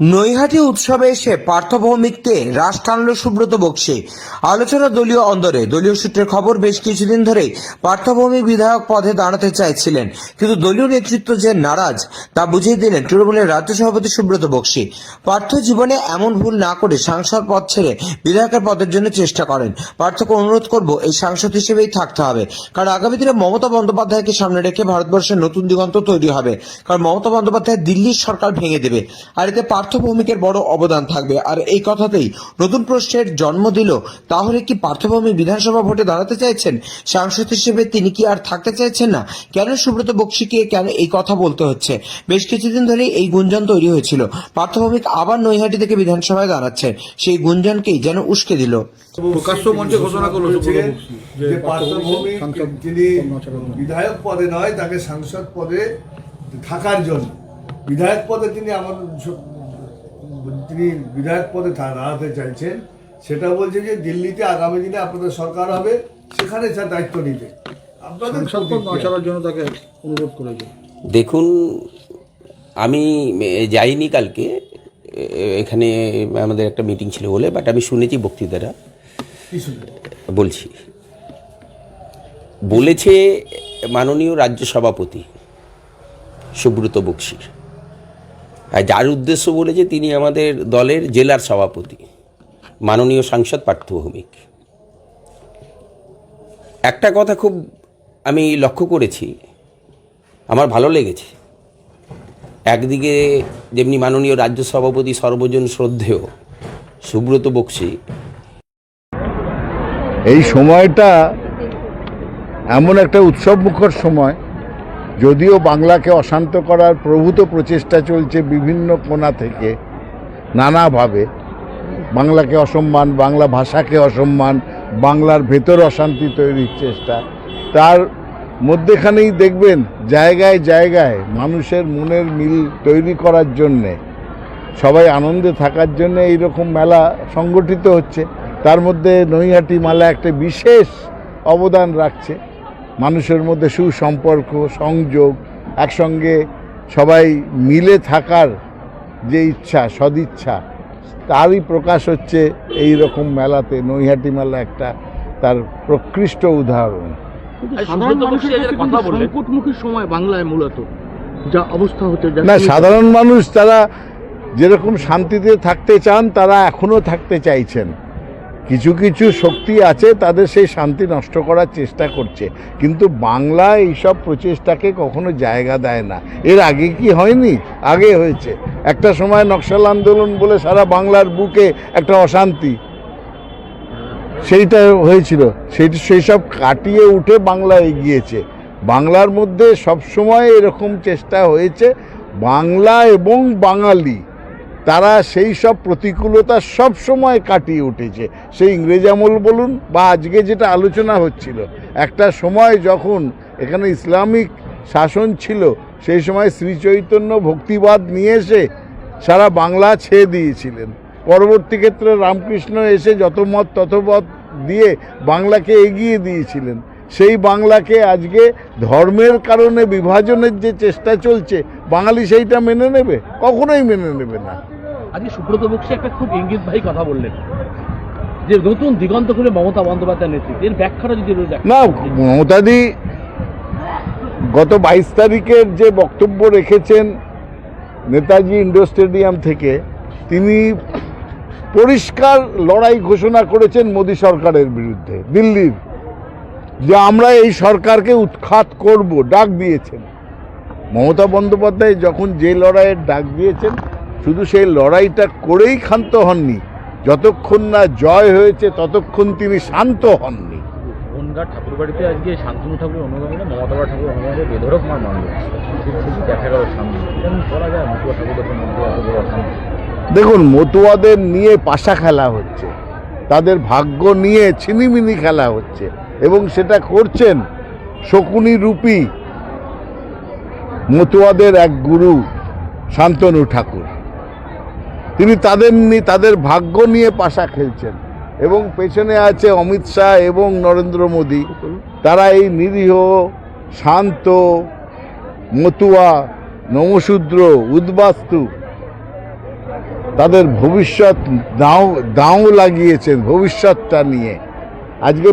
নৈহাটি উৎসবে এসে পার্থভৌমিককে রাশ টানল সুব্রত বক্সি। আলোচনা দলীয় অন্দরে। দলীয় সূত্রের খবর, বেশ কিছুদিন ধরেই পার্থভৌমিক বিধায়ক পদে দাঁড়াতে চাইছিলেন। কিন্তু দলীয় নেতৃত্ব যে নারাজ, তা বুঝিয়ে দিলেন তৃণমূলের রাজ্য সভাপতি সুব্রত বক্সি। পার্থ জীবনে এমন ভুল না করে সাংসদ পদ ছেড়ে বিধায়কের পদের জন্য চেষ্টা করেন। পার্থকে অনুরোধ করব, এই সাংসদ হিসেবেই থাকতে হবে। কারণ আগামী দিনে মমতা বন্দ্যোপাধ্যায়কে সামনে রেখে ভারতবর্ষের নতুন দিগন্ত তৈরি হবে। কারণ মমতা বন্দ্যোপাধ্যায় দিল্লির সরকার ভেঙে দেবে। আর এতে পার্থ ভৌমিকের বড় অবদান থাকবে। আর এই কথাতেই নতুন প্রশ্নের জন্ম দিল। তাহলে কি পার্থভৌমিক বিধানসভা ভোটে দাঁড়াতে চাইছেন? সাংসদ হিসেবে তিনি কি আর থাকতে চাইছেন না? কেন সুব্রত বক্সিকে কেন এই কথা বলতে হচ্ছে? বেশ কিছুদিন ধরেই এই গুঞ্জন তৈরি হয়েছিল। পার্থভৌমিক আবার নৈহাটি থেকে বিধানসভায় দাঁড়াচ্ছে। সেই গুঞ্জনকেই যেন উস্কে দিল। প্রকাশ্য মঞ্চে ঘোষণা করল সুব্রত হয়েছে বক্সী। যে তিনি বিধায়ক পদে নয় তাকে সাংসদ পদে থাকার জন্য। বিধায়ক পদে তিনি আমার তিনি বিধায়ক পদে দাঁড়াতে চাইছেন সেটা বলছে যে দিল্লিতে আগামী দিনে আপনাদের সরকার হবে সেখানে তার দায়িত্ব নিতে আপনাদের সাংসদ জন্য তাকে অনুরোধ করেছে। দেখুন আমি যাইনি কালকে এখানে আমাদের একটা মিটিং ছিল বলে বাট আমি শুনেছি বক্তৃতারা। বলছি। বলেছে মাননীয় রাজ্য সভাপতি সুব্রত বক্সির। যার উদ্দেশ্য বলেছে তিনি আমাদের দলের জেলার সভাপতি, মাননীয় সাংসদ পার্থভৌমিক একটা কথা খুব আমি লক্ষ্য করেছি, আমার ভালো লেগেছে। একদিকে যেমনি মাননীয় রাজ্য সভাপতি সর্বজন শ্রদ্ধেয়, সুব্রত বক্সি। এই সময়টা এমন একটা উৎসব মুখর সময় যদিও বাংলাকে অশান্ত করার প্রভূত প্রচেষ্টা চলছে বিভিন্ন কোণা থেকে, নানাভাবে। বাংলাকে অসম্মান, বাংলা ভাষাকে অসম্মান, বাংলার ভেতর অশান্তি তৈরির চেষ্টা। তার মধ্যেখানেই দেখবেন, জায়গায় জায়গায় মানুষের মনের মিল তৈরি করার জন্যে, সবাই আনন্দে থাকার জন্য এইরকম মেলা সংগঠিত হচ্ছে। তার মধ্যে নৈহাটি মেলা একটা বিশেষ অবদান রাখছে। মানুষের মধ্যে সুসম্পর্ক সংযোগ একসঙ্গে সবাই মিলে থাকার যে ইচ্ছা সদিচ্ছা তারই প্রকাশ হচ্ছে এই রকম মেলাতে। নৈহাটি মেলা একটা তার প্রকৃষ্ট উদাহরণ। সাধারণ মানুষের কাছে কথা সংকটমুখী সময় বাংলায় মূলত যা অবস্থা হচ্ছে না সাধারণ মানুষ তারা যেরকম শান্তিতে থাকতে চান তারা এখনও থাকতে চাইছেন। কিছু কিছু শক্তি আছে, তাদের সেই শান্তি নষ্ট করার চেষ্টা করছে। কিন্তু বাংলা এইসব প্রচেষ্টাকে কখনো জায়গা দেয় না। এর আগে কি হয়নি? আগে হয়েছে। একটা সময় নকশাল আন্দোলন বলে সারা বাংলার বুকে একটা অশান্তি। সেইটা হয়েছিল। সেই সেই সব কাটিয়ে উঠে বাংলা এগিয়েছে। বাংলার মধ্যে সবসময় এরকম চেষ্টা হয়েছে। বাংলা এবং বাঙালি। তারা সেই সব প্রতিকূলতা সব সময় কাটিয়ে উঠেছে। সেই ইংরেজ আমল বলুন বা আজকে যেটা আলোচনা হচ্ছিল, একটা সময় যখন এখানে ইসলামিক শাসন ছিল, সেই সময় শ্রী চৈতন্য ভক্তিবাদ নিয়ে এসে সারা বাংলা ছেয়ে দিয়েছিলেন। পরবর্তী ক্ষেত্রে রামকৃষ্ণ এসে যত মত তত মত দিয়ে বাংলাকে এগিয়ে দিয়েছিলেন। সেই বাংলাকে আজকে ধর্মের কারণে বিভাজনের যে চেষ্টা চলছে বাঙালি সেইটা মেনে নেবে? কখনোই মেনে নেবে না। আজকে সুব্রত বক্সী একটা খুব ইঙ্গিত ভাই কথা বললেন। যে নতুন দিগন্ত খুলে মমতা বন্দ্যোপাধ্যায়ের নেতৃত্বে। এর ব্যাখ্যাটা যদি না মমতাদি গত বাইশ তারিখের যে বক্তব্য রেখেছেন নেতাজি ইন্ডোর স্টেডিয়াম থেকে তিনি পরিষ্কার লড়াই ঘোষণা করেছেন মোদী সরকারের বিরুদ্ধে দিল্লির। যে আমরা এই সরকারকে উৎখাত করব ডাক দিয়েছেন। মমতা বন্দ্যোপাধ্যায় যখন যে লড়াইয়ের ডাক দিয়েছেন শুধু সেই লড়াইটা করেই ক্ষান্ত হননি। যতক্ষণ না জয় হয়েছে ততক্ষণ তিনি শান্ত হননি। বনগাঁ ঠাকুরবাড়িতে আজকে শান্তনু ঠাকুর অনুগামীরা মমতা ঠাকুর অনুগামীরা বেধরক মার মারল ছবি দেখা গেল সামনে। কেমন যায় মুখুয়া ঠাকুরের মধ্যে এত বড় অশান্তি দেখুন মতুয়াদের নিয়ে পাশা খেলা হচ্ছে। তাদের ভাগ্য নিয়ে ছিনিমিনি খেলা হচ্ছে। সেটা করছেন শকুনি রূপী মতুয়াদের এক গুরু শান্তনু ঠাকুর। তিনি তাদের নিয়ে তাদের ভাগ্য নিয়ে পাশা খেলছেন এবং পেছনে আছে অমিত শাহ এবং নরেন্দ্র মোদী। তারা এই নিরীহ, শান্ত, মতুয়া নমশূদ্র উদ্বাস্তু, তাদের ভবিষ্যৎ দাও দাও লাগিয়েছেন ভবিষ্যৎটা নিয়ে। আজকে